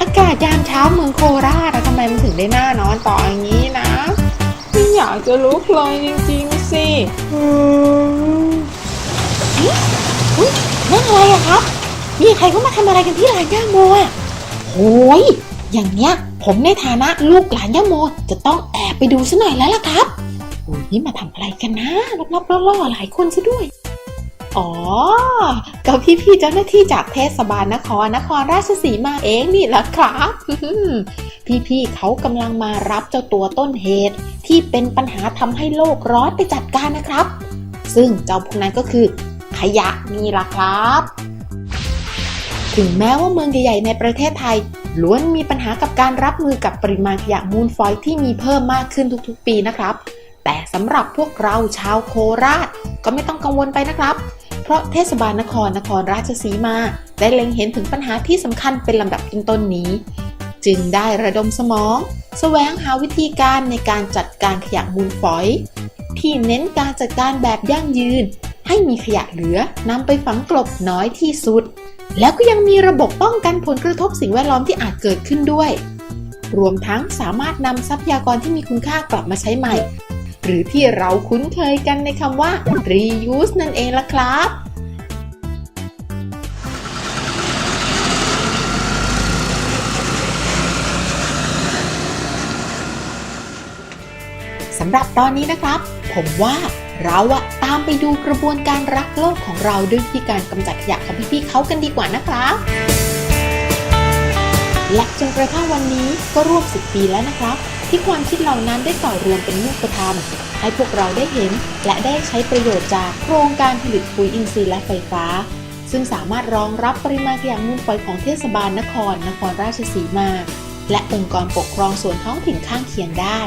อากาศยามเช้าเมืองโคราชอะทำไมมันถึงได้น่านอนต่ออย่างนี้นะ ไม่อยากจะลุกเลยจริงๆสิอุ๊ยนั่นอะไรอะครับ มีใครเข้ามาทำอะไรกันที่ร้านย่าโมอะโอ้ยอย่างเนี้ย ผมในฐานะลูกหลานย่าโม จะต้องแอบไปดูซะหน่อยแล้วล่ะครับโอ้ยนี่มาทำอะไรกันนะลับๆล่อๆหลายคนซะด้วย อ๋อ ก็พี่ๆเจ้าหน้าที่จากเทศบาลนครนครราชสีมาเองนี่แหละครับพี่ๆเขากำลังมารับเจ้าตัวต้นเหตุ ที่เป็นปัญหาทำให้โลกร้อนไปจัดการนะครับ ซึ่งเจ้าพวกนั้นก็คือ ขยะนี่ล่ะครับ ถึงแม้ว่าเมืองใหญ่ๆในประเทศไทยล้วนมีปัญหากับการรับมือกับปริมาณขยะมูลฝอยที่มีเพิ่มมากขึ้นทุกๆ ปีนะครับ แต่สำหรับพวกเราชาวโคราชก็ไม่ต้องกังวลไปนะครับ เพราะเทศบาลนครนครราชสีมา ได้เล็งเห็นถึงปัญหาที่สำคัญเป็นลำดับต้นๆนี้ จึงได้ระดมสมองแสวงหาวิธีการในการจัดการขยะมูลฝอย ที่เน้นการจัดการแบบยั่งยืน ให้มีขยะเหลือนำไปฝังกลบน้อยที่สุด แล้วก็ยังมีระบบป้องกันผลกระทบสิ่งแวดล้อมที่อาจเกิดขึ้นด้วย รวมทั้งสามารถนำทรัพยากรที่มีคุณค่ากลับมาใช้ใหม่หรือที่เราคุ้นเคยกันในคำว่า reuse นั่นเองล่ะครับ หรับตอนนี้นะครับ ผมว่าเราอะตามไปดูกระบวนการรักโลกของเราด้วยวิธีการกำจัดขยะของพี่ๆเขากันดีกว่านะครับและจนกระทั่งวันนี้ก็ร่วม 10 ปีแล้วนะครับ ที่ความคิดเหล่านั้นได้ต่อรวมเป็นรูปธรรมให้พวกเราได้เห็น และได้ใช้ประโยชน์จากโครงการผลิตปุ๋ยอินทรีย์และไฟฟ้า ซึ่งสามารถรองรับปริมาณขยะมูลฝอยของเทศบาลนคร นครราชสีมา และองค์กรปกครองส่วนท้องถิ่นข้างเคียงได้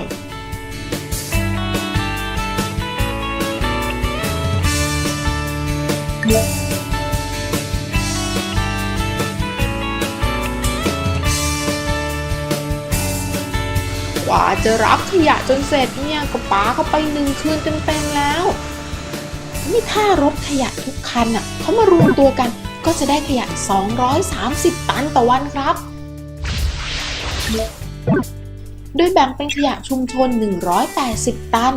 กว่าจะรับขยะจนเสร็จเนี่ยก็ป๋าเข้าไปหนึ่งคืนเต็มๆแล้ว นี่ถ้ารถขยะทุกคันอะเขามารวมตัวกันก็จะได้ขยะ 230 ตันต่อวันครับ โดยแบ่งเป็นขยะชุมชน 180 ตัน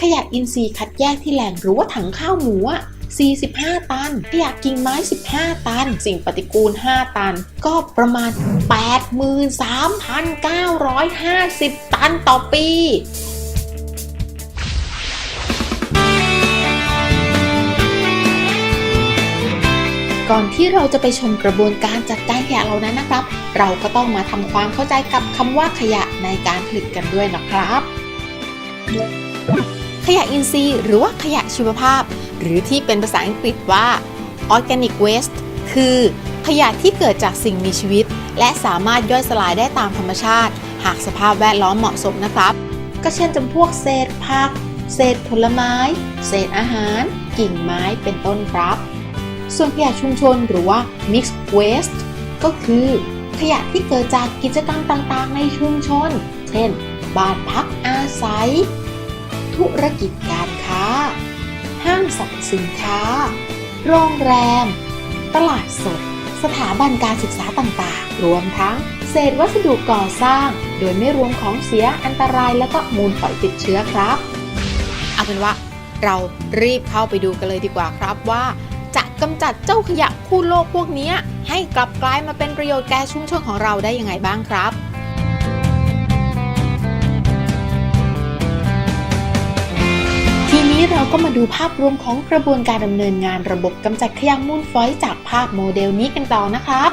ขยะอินทรีย์คัดแยกที่แหล่งหรือว่าถังข้าวหมูอะ 45 ตันขยะกิ่งไม้ 15 ตัน สิ่งปฏิกูล 5 ตัน ก็ประมาณ 83,950 ตันต่อปีก่อนที่เราจะไปชมกระบวนการจัดการขยะเหล่านั้นนะครับ เราก็ต้องมาทำความเข้าใจกับคำว่าขยะในการผลิตกันด้วยนะครับ ขยะอินทรีย์หรือว่าขยะชีวภาพ หรือที่เป็นภาษาอังกฤษว่า organic waste คือขยะที่เกิดจากสิ่งมีชีวิต และสามารถย่อยสลายได้ตามธรรมชาติ หากสภาพแวดล้อมเหมาะสมนะครับ ก็เช่นจำพวกเศษผัก เศษผลไม้ เศษอาหาร กิ่งไม้เป็นต้นครับ ส่วนขยะชุมชนหรือว่า mixed waste ก็คือขยะที่เกิดจากกิจกรรมต่างๆ ในชุมชน เช่น บ้านพักอาศัย ธุรกิจการค้า ห้างสรรพสินค้า โรงแรม ตลาดสด สถาบันการศึกษาต่างๆ รวมทั้ง เศษวัสดุก่อสร้าง โดยไม่รวมของเสียอันตรายและก็มูลฝอยติดเชื้อครับ เอาเป็นว่าเรารีบเข้าไปดูกันเลยดีกว่าครับว่า จะกำจัดเจ้าขยะคู่โลกพวกนี้ให้กลับกลายมาเป็นประโยชน์แก่ชุมชนของเราได้ยังไงบ้างครับ นี้เราก็มาดูภาพรวมของกระบวนการดำเนินงานระบบกำจัดขยะมูลฝอยจากภาพโมเดลนี้กันต่อนะครับ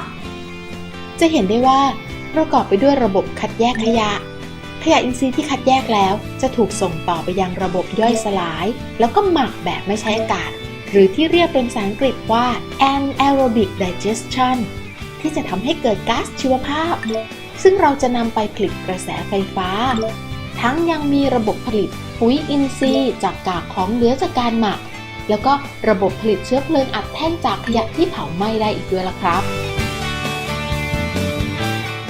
จะเห็นได้ว่าประกอบไปด้วยระบบคัดแยกขยะ ขยะอินทรีย์ที่คัดแยกแล้ว จะถูกส่งต่อไปยังระบบย่อยสลาย แล้วก็หมักแบบไม่ใช้อากาศ หรือที่เรียกเป็นภาษาอังกฤษว่า anaerobic digestion ที่จะทำให้เกิดก๊าซชีวภาพ ซึ่งเราจะนำไปผลิตกระแสไฟฟ้า ทั้งยังมีระบบผลิตปุ๋ยอินทรีย์จากกากของเหลือจากการหมัก แล้วก็ระบบผลิตเชื้อเพลิงอัดแท่งจากขยะที่เผาไหม้ได้อีกด้วยล่ะครับ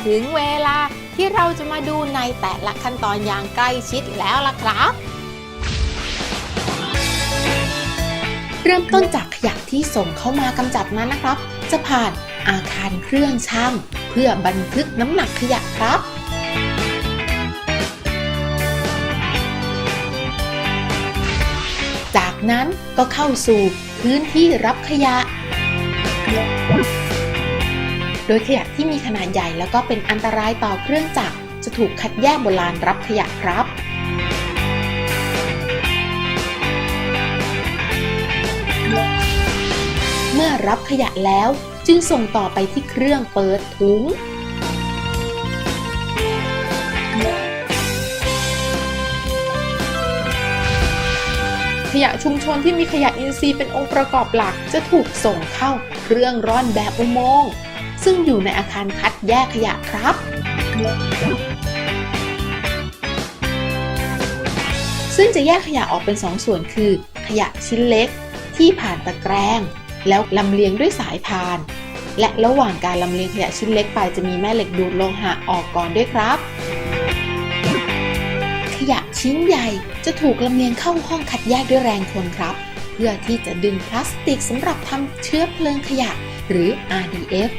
ถึงเวลาที่เราจะมาดูในแต่ละขั้นตอนอย่างใกล้ชิดแล้วล่ะครับ เริ่มต้นจากขยะที่ส่งเข้ามากำจัดนั้นนะครับ จะผ่านอาคารเครื่องช่างเพื่อบันทึกน้ำหนักขยะครับ จากนั้นก็เข้าสู่พื้นที่รับขยะ โดยขยะที่มีขนาดใหญ่แล้วก็เป็นอันตรายต่อเครื่องจักรจะถูกคัดแยกบนลานรับขยะครับเมื่อรับขยะแล้วจึงส่งต่อไปที่เครื่องเปิดถุง ยะชุมชนที่มีขยะอินทรีย์เป็นองค์ประกอบหลัก จะถูกส่งเข้าเครื่องร่อนแบบอุโมงค์ซึ่งอยู่ในอาคารคัดแยกขยะครับ ซึ่งจะแยกขยะออกเป็น 2ส่วนคือ ขยะชิ้นเล็กที่ผ่านตะแกรงแล้วลำเลียงด้วยสายพาน และระหว่างการลำเลียงขยะชิ้นเล็กไปจะมีแม่เหล็กดูดโลหะออกก่อนด้วยครับ ยะชิ้นใหญ่จะถูกลำเลียงเข้าห้องคัดแยกด้วยแรงคนครับ เพื่อที่จะดึงพลาสติกสำหรับทำเชื้อเพลิงขยะ หรือ RDF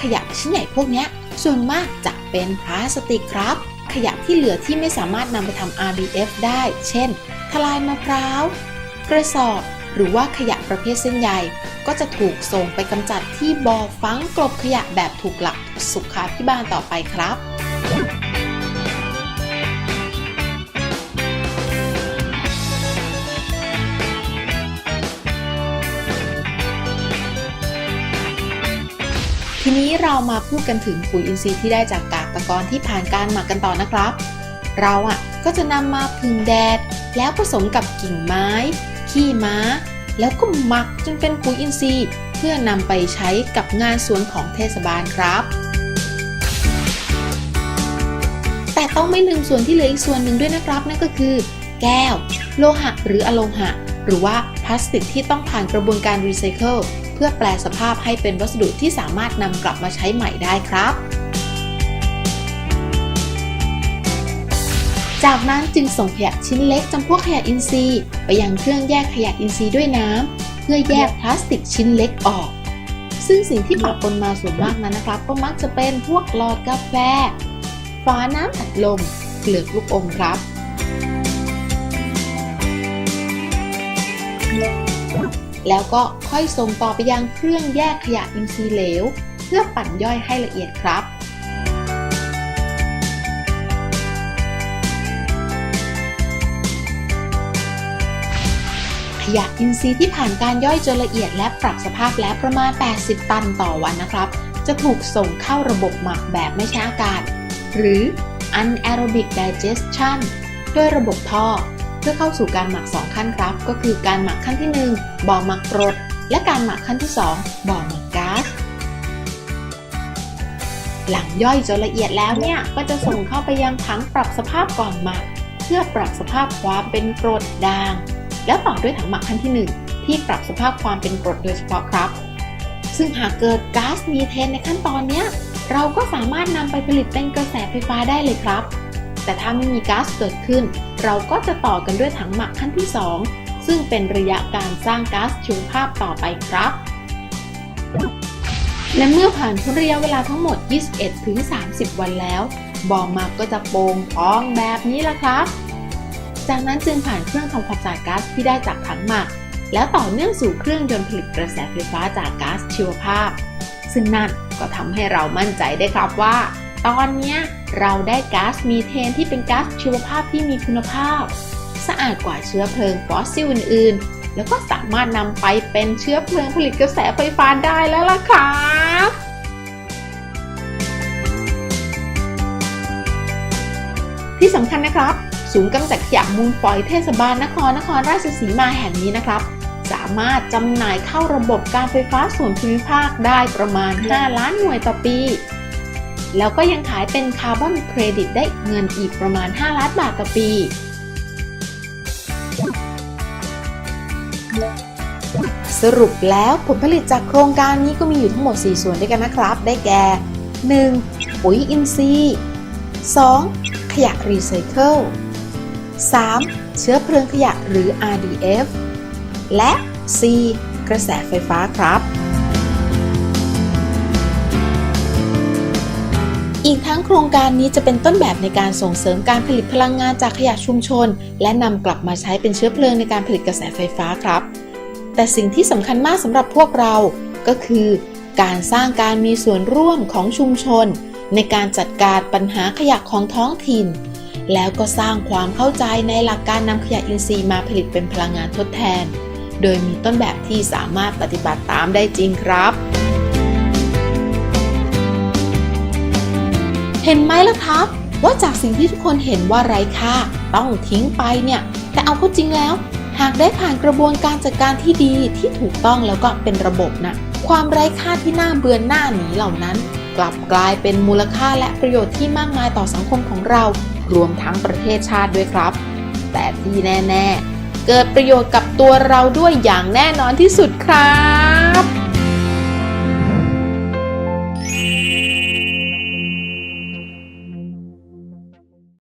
ขยะชิ้นใหญ่พวกนี้ส่วนมากจะเป็นพลาสติกครับ ขยะที่เหลือที่ไม่สามารถนำไปทำ RDF ได้ เช่น ทลายมะพร้าว กระสอบ หรือว่าขยะประเภทเส้นใยก็จะถูกส่งไปกำจัดที่บ่อฝังกลบขยะแบบถูกหลักสุขาพิบาลต่อไปครับทีนี้เรามาพูดกันถึงปุ๋ยอินทรีย์ที่ได้จากกากตะกอนที่ผ่านการหมักกันต่อนะครับ เราอะก็จะนำมาพึ่งแดด แล้วผสมกับกิ่งไม้ ขี้ม้า แล้วก็หมักจนเป็นปุ๋ยอินทรีย์เพื่อนำไปใช้กับงานสวนของเทศบาลครับ แต่ต้องไม่ลืมส่วนที่เหลืออีกส่วนหนึ่งด้วยนะครับ นั่นก็คือ แก้ว โลหะ หรืออะโลหะ หรือว่าพลาสติกที่ต้องผ่านกระบวนการรีไซเคิลเพื่อแปลสภาพให้เป็นวัสดุที่สามารถนำกลับมาใช้ใหม่ได้ครับ จากนั้นจึงส่งขยะชิ้นเล็กจำพวกขยะอินทรีย์ ไปยังเครื่องแยกขยะอินทรีย์ด้วยน้ำเพื่อแยกพลาสติกชิ้นเล็กออก ซึ่งสิ่งที่ปะปนมาส่วนมากนั้นนะครับ ก็มักจะเป็นพวกหลอดกาแฟฝาน้ำอัดลมเปลือกลูกอมครับ แล้วก็ค่อยส่งต่อไปยังเครื่องแยกขยะอินทรีย์เหลว เพื่อปั่นย่อยให้ละเอียดครับ ขยะอินทรีย์ที่ผ่านการย่อยจนละเอียดและปรับสภาพแล้วประมาณ 80 ตันต่อวันนะครับ จะถูกส่งเข้าระบบหมักแบบไม่ใช้อากาศ หรือ anaerobic digestion ด้วยระบบท่อ เพื่อเข้าสู่การหมัก 2 ขั้นครับ ก็คือการหมักขั้นที่ 1 บ่อหมักกรด และการหมักขั้นที่ 2 บ่อหมักก๊าซหลังย่อยจนละเอียดแล้วเนี่ย ก็จะส่งเข้าไปยังถังปรับสภาพก่อนหมัก เพื่อปรับสภาพความเป็นกรดด่าง แล้วต่อด้วยถังหมักขั้นที่ 1 ที่ปรับสภาพความเป็นกรดโดยเฉพาะครับ ซึ่งหากเกิดก๊าซมีเทนในขั้นตอนนี้เราก็สามารถนำไปผลิตเป็นกระแสไฟฟ้าได้เลยครับ แต่ถ้าไม่มีก๊าซเกิดขึ้น เราก็จะต่อกันด้วยถังหมักขั้นที่ 2 ซึ่งเป็นระยะการสร้างก๊าซชีวภาพต่อไปครับ และเมื่อผ่านพ้นระยะเวลาทั้งหมด 21-30 วันแล้วบ่อหมักก็จะโป่งพองแบบนี้ละครับ จากนั้นจึงผ่านเครื่องทำความสะอาดก๊าซที่ได้จากถังหมัก แล้วต่อเนื่องสู่เครื่องยนต์ผลิตกระแสไฟฟ้าจากก๊าซชีวภาพ ซึ่งนั่นก็ทำให้เรามั่นใจได้ครับว่า ตอนนี้เราได้ก๊าซมีเทนที่เป็นก๊าซชีวภาพที่มีคุณภาพ สะอาดกว่าเชื้อเพลิงฟอสซิลอื่นๆ แล้วก็สามารถนำไปเป็นเชื้อเพลิงผลิตกระแสไฟฟ้าได้แล้วล่ะครับที่สำคัญนะครับ ศูนย์กำจัดขยะมูลฝอยเทศบาลนครนครราชสีมาแห่งนี้นะครับ สามารถจำหน่ายเข้าระบบการไฟฟ้าส่วนภูมิภาคได้ประมาณ 5 ล้านหน่วยต่อปี แล้วก็ยังขายเป็นคาร์บอนเครดิตได้เงินอีกประมาณ 5 ล้านบาทต่อปีสรุปแล้วผลผลิตจากโครงการนี้ก็มีอยู่ทั้งหมด 4 ส่วนด้วยกันนะครับ ได้แก่ 1. ปุ๋ยอินทรีย์ 2. ขยะรีไซเคิล 3. เชื้อเพลิงขยะหรือ RDF และ C กระแสไฟฟ้าครับ อีกทั้งโครงการนี้จะเป็นต้นแบบในการส่งเสริมการผลิตพลังงานจากขยะชุมชน และนำกลับมาใช้เป็นเชื้อเพลิงในการผลิตกระแสไฟฟ้าครับ แต่สิ่งที่สำคัญมากสำหรับพวกเราก็คือการสร้างการมีส่วนร่วมของชุมชน ในการจัดการปัญหาขยะของท้องถิ่น แล้วก็สร้างความเข้าใจในหลักการนำขยะอินทรีย์มาผลิตเป็นพลังงานทดแทน โดยมีต้นแบบที่สามารถปฏิบัติตามได้จริงครับ เห็นไหมล่ะครับ ว่าจากสิ่งที่ทุกคนเห็นว่าไร้ค่าต้องทิ้งไปเนี่ย แต่เอาเข้าจริงแล้ว หากได้ผ่านกระบวนการจัดการที่ดีที่ถูกต้องแล้วก็เป็นระบบนะความไร้ค่าที่น่าเบื่อหน้าหนีเหล่านั้น กลับกลายเป็นมูลค่าและประโยชน์ที่มากมายต่อสังคมของเรา รวมทั้งประเทศชาติด้วยครับ แต่ที่แน่ ๆ เกิดประโยชน์กับตัวเราด้วยอย่างแน่นอนที่สุดครับ